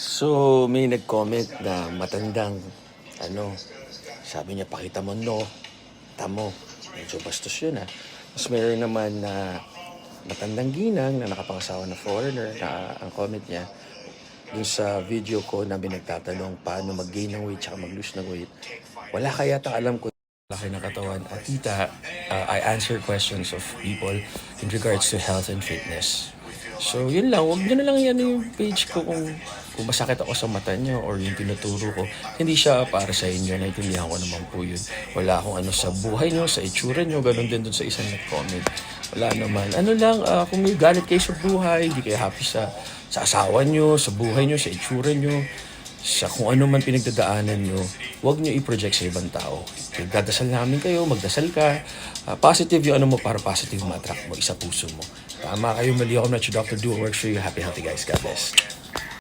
So, may nag-comment na matandang, ano, sabi niya, pakita mo no, tamo. Medyo bastos yun ah. Tapos meron naman na matandang ginang na nakapangasawa na foreigner na ang comment niya, dun sa video ko na binagtatanong paano mag-gain ng weight tsaka mag-lose ng weight, wala kaya ta alam ko laki ng katawan. At tita, uh, I answer questions of people in regards to health and fitness. So, yun lang. Huwag nyo na lang yan yung page ko kung, kung masakit ako sa mata nyo or yung tinuturo ko. Hindi siya para sa inyo. Naintindihan ko naman po yun. Wala akong ano sa buhay nyo, sa itsura nyo. Ganon din dun sa isang nag-comment. Wala naman. Ano lang, ah, kung may galit kayo sa buhay, hindi kayo happy sa, sa asawa nyo, sa buhay nyo, sa itsura nyo, sa kung ano man pinagdadaanan nyo, huwag nyo i-project sa ibang tao. Magdadasal namin kayo, magdasal ka. Ah, positive yung ano mo para positive ma-attract mo, isa puso mo. Tama kayo, mali ako na Dr. Do works for you. Happy, healthy guys. God bless.